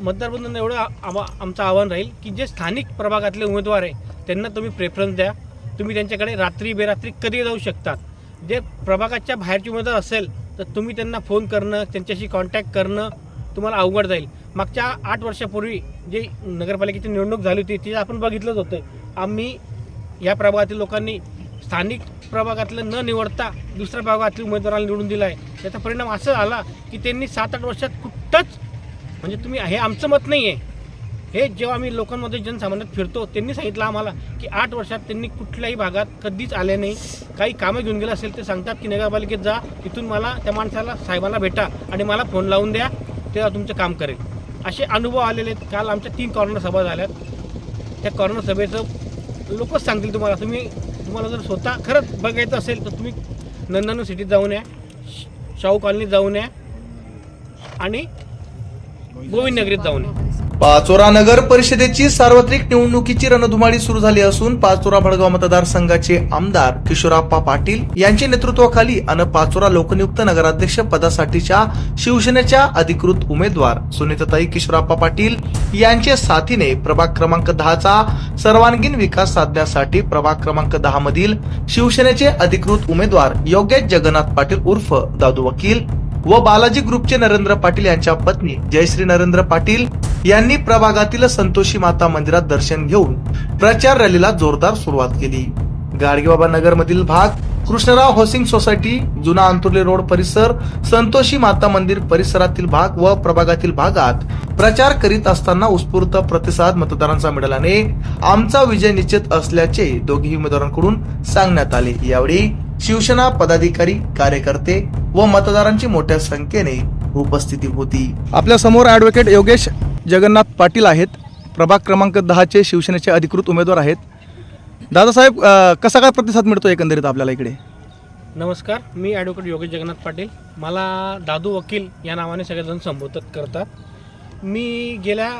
मतदारबंधूंना एवढं आवा आमचं आव्हान राहील की जे स्थानिक प्रभागातले उमेदवार आहे त्यांना तुम्ही प्रेफरन्स द्या. तुम्ही त्यांच्याकडे रात्री बेरात्री कधी जाऊ शकतात. जे प्रभागाच्या बाहेरचे उमेदवार असेल तर तुम्ही त्यांना फोन करणं त्यांच्याशी कॉन्टॅक्ट करणं तुम्हाला अवघड जाईल. मागच्या आठ वर्षापूर्वी जे नगरपालिकेची निवडणूक झाली होती ती आपण बघितलंच होतं. आम्ही या प्रभागातील लोकांनी स्थानिक प्रभागातलं न निवडता दुसऱ्या प्रभागातील उमेदवाराला निवडून दिला आहे त्याचा परिणाम असं झाला की त्यांनी सात आठ वर्षात कुठंच म्हणजे तुम्ही हे आमचं मत नाही आहे हे जेव्हा आम्ही लोकांमध्ये जनसामान्यात फिरतो त्यांनी सांगितलं आम्हाला की आठ वर्षात त्यांनी कुठल्याही भागात कधीच आले नाही. काही कामं घेऊन गेलं असेल ते सांगतात की नगरपालिकेत जा तिथून मला त्या माणसाला साहेबाला भेटा आणि मला फोन लावून द्या तेव्हा तुमचं काम करेल. असे अनुभव आलेले आहेत. काल आमच्या तीन कॉर्नर सभा झाल्यात. त्या कॉर्नर सभेचं लोकच सांगतील तुम्हाला. तुम्ही तुम्हाला जर स्वतः खरंच बघायचं असेल तर तुम्ही नंदनू सिटीत जाऊन या श- शाहू कॉलनीत जाऊन या आणि गोविंद नगरीत जाऊन पाचोरा नगर परिषदेची सार्वत्रिक निवडणुकीची रणधुमाळी सुरू झाली असून पाचोरा भडगाव मतदारसंघाचे आमदार किशोराप्पा पाटील यांच्या नेतृत्वाखाली अन पाचोरा लोकनियुक्त नगराध्यक्ष पदासाठीच्या शिवसेनेच्या अधिकृत उमेदवार सुनीताताई किशोराप्पा पाटील यांच्या साथीने प्रभाग क्रमांक दहाचा सर्वांगीण विकास साधण्यासाठी प्रभाग क्रमांक दहा मधील शिवसेनेचे अधिकृत उमेदवार योगेश जगन्नाथ पाटील उर्फ दादू वकील व बालाजी ग्रुपचे नरेंद्र पाटील यांच्या पत्नी जयश्री नरेंद्र पाटील यांनी प्रभागातील संतोषी माता मंदिरात दर्शन घेऊन प्रचार रॅलीला जोरदार सुरुवात केली. गाडगेबाबा नगर मधील भाग कृष्णराव हाऊसिंग सोसायटी जुना अंतुर्ले रोड परिसर संतोषी माता मंदिर परिसरातील भाग व प्रभागातील भागात प्रचार करीत असताना उत्स्फूर्त प्रतिसाद मतदारांचा मिळाल्याने आमचा विजय निश्चित असल्याचे दोघेही उमेदवारांकडून सांगण्यात आले. यावेळी शिवसेना पदाधिकारी कार्यकर्ते व मतदारांची मोठ्या संख्येने उपस्थिती होती. आपल्यासमोर ॲडव्होकेट योगेश जगन्नाथ पाटील आहेत. प्रभाग क्रमांक दहाचे शिवसेनेचे अधिकृत उमेदवार आहेत. दादासाहेब अ, कसा काय प्रतिसाद मिळतो एकंदरीत आपल्याला इकडे? नमस्कार मी ॲडव्होकेट योगेश जगन्नाथ पाटील. मला दादू वकील या नावाने सगळेजण संबोधित करतात. मी गेल्या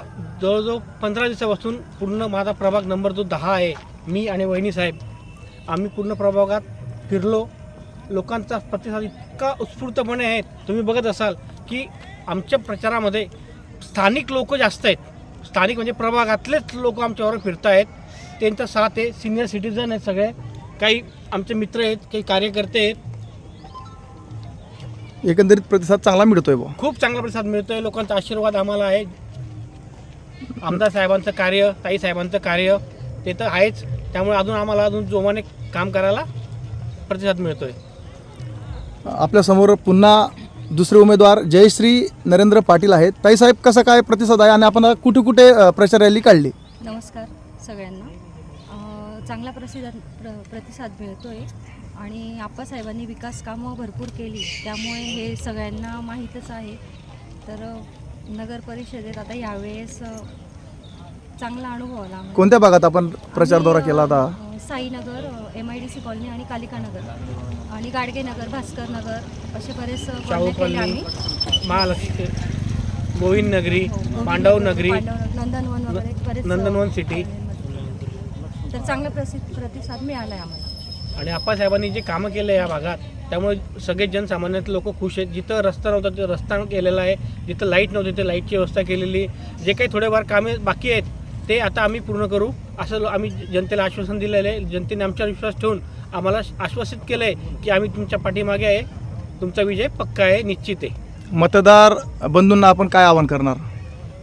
जवळजवळ पंधरा दिवसापासून पूर्ण माझा प्रभाग नंबर जो दहा आहे मी आणि वहिनी साहेब आम्ही पूर्ण प्रभागात फिरलो. लोकांचा प्रतिसाद इतका उत्स्फूर्तपणे आहे तुम्ही बघत असाल की आमच्या प्रचारामध्ये स्थानिक लोक जास्त आहेत. स्थानिक म्हणजे प्रभागातलेच लोक आमच्यावर फिरत आहेत त्यांचा साथ आहे सिनियर सिटीजन आहेत सगळे. काही आमचे मित्र आहेत काही कार्यकर्ते आहेत. एकंदरीत प्रतिसाद चांगला मिळतोय खूप चांगला प्रतिसाद मिळतोय. लोकांचा आशीर्वाद आम्हाला आहे. आमदार साहेबांचं कार्य ताई साहेबांचं कार्य ते तर आहेच. त्यामुळे अजून आम्हाला अजून जोमाने काम करायला प्रतिसाद मिळतोय. आपल्यासमोर पुन्हा दुसरे उमेदवार जयश्री नरेंद्र पाटील आहेत. ताईसाहेब कसा काय प्रतिसाद आहे? आणि आपण कुठे कुठे प्रचार रॅली काढली? नमस्कार सगळ्यांना. चांगला प्रतिसाद प्र प्रतिसाद मिळतो आहे आणि आप्पासाहेबांनी विकास कामं भरपूर केली. त्यामुळे हे सगळ्यांना माहीतच आहे. तर नगर परिषदेत आता यावेळेस चांगला अनुभव आला. कोणत्या भागात आपण प्रचार दौरा केला होता? Sainagar M I D C colony आणि कालिका नगर आणि गाडगे नगर भास्कर नगर असे बरेच शाहू कॉलनी आम्ही. महालक्ष्मी गोविंद नगरी हो, पांडव नगरी नंदनवन वगैरे बरेच नंदनवन सिटी. तर चांगला प्रसिद्ध प्रतिसाद मिळाला आहे आम्हाला. आणि आप्पासाहेबांनी जे कामं केले या भागात त्यामुळे सगळे जनसामान्यात लोक खुश आहेत. जिथं रस्ता नव्हता तिथं रस्ता केलेला आहे. जिथं लाइट नव्हती तिथे लाईटची व्यवस्था केलेली. जे काही थोडेफार कामे बाकी आहेत ते आता आम्ही पूर्ण करू. असं आम्ही जनतेला आश्वासन दिलेलं आहे. जनतेने आमच्यावर विश्वास ठेवून आम्हाला आश्वासित केलं आहे की आम्ही तुमच्या पाठीमागे आहे. तुमचा विजय पक्का आहे निश्चित आहे. मतदार बंधूंना आपण काय आवाहन करणार?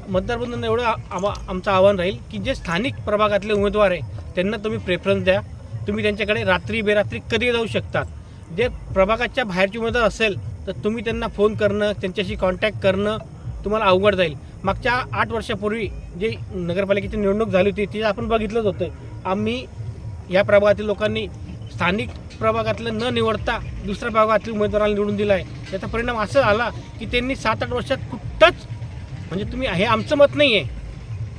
मतदारबंधूंना एवढं आ- आवा आमचं आव्हान राहील की जे स्थानिक प्रभागातले उमेदवार आहे त्यांना तुम्ही प्रेफरन्स द्या. तुम्ही त्यांच्याकडे रात्री बेरात्री कधी जाऊ शकतात. जे प्रभागाच्या बाहेरचे उमेदवार असेल तर तुम्ही त्यांना फोन करणं त्यांच्याशी कॉन्टॅक्ट करणं तुम्हाला अवघड जाईल. मागच्या आठ वर्षापूर्वी जे नगरपालिकेची निवडणूक झाली होती ती आपण बघितलंच होतं. आम्ही या प्रभागातील लोकांनी स्थानिक प्रभागातलं न निवडता दुसऱ्या प्रभागातील उमेदवाराला निवडून दिला आहे त्याचा परिणाम असं झाला की त्यांनी सात आठ वर्षात कुठंच म्हणजे तुम्ही हे आमचं मत नाही आहे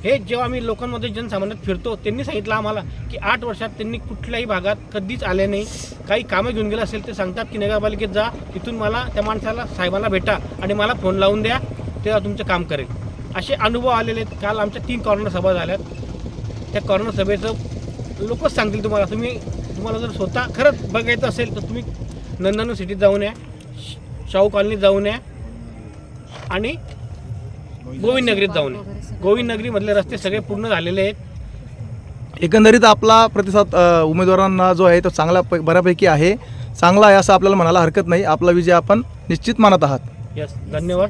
हे जेव्हा आम्ही लोकांमध्ये जनसामान्यात फिरतो त्यांनी सांगितलं आम्हाला की आठ वर्षात त्यांनी कुठल्याही भागात कधीच आले नाही. काही कामं घेऊन गेलं असेल ते सांगतात की नगरपालिकेत जा तिथून मला त्या माणसाला साहेबाला भेटा आणि मला फोन लावून द्या तेव्हा तुमचं काम करेल. असे अनुभव आलेले आहेत. काल आमच्या तीन कॉर्नर सभा झाल्यात त्या कॉर्नर सभेचं लोकच सांगतील तुम्हाला. तुम्ही तुम्हाला जर स्वतः खरंच बघायचं असेल तर तुम्ही नंदन सिटीत जाऊन या शाहू कॉलनीत जाऊन या आणि गोविंद नगरीत जाऊन या. गोविंद नगरीमधले रस्ते सगळे पूर्ण झालेले आहेत. एकंदरीत आपला प्रतिसाद उमेदवारांना जो आहे तो चांगला प बऱ्यापैकी आहे. चांगला आहे असं आपल्याला म्हणायला हरकत नाही. आपला विजय आपण निश्चित मानत आहात. यस धन्यवाद.